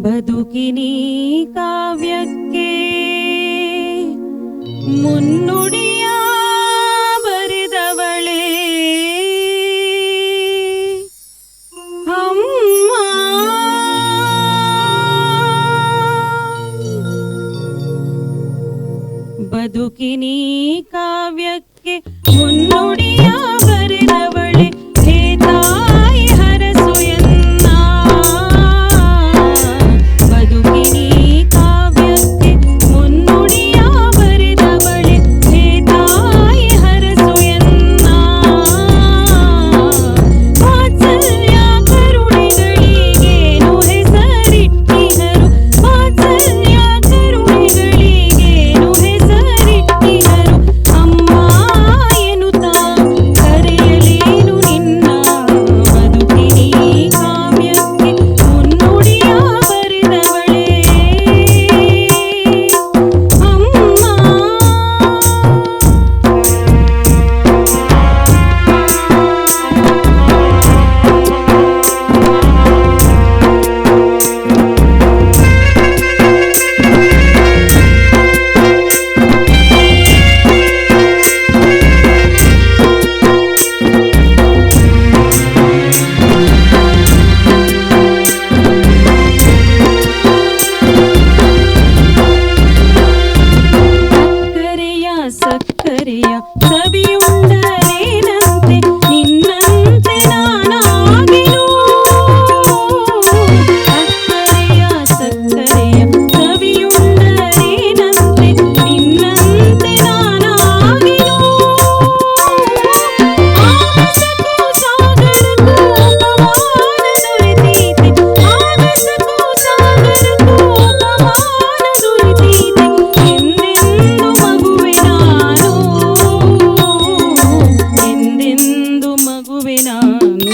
ಬದುಕಿನಿ ಕಾವ್ಯಕ್ಕೆ ಮುನ್ನುಡಿಯ ಬರೆದವಳೇ. ಅಮ್ಮ. ಬದುಕಿನಿ ಕಾವ್ಯಕ್ಕೆ ಮುನ್ನುಡಿಯ জানো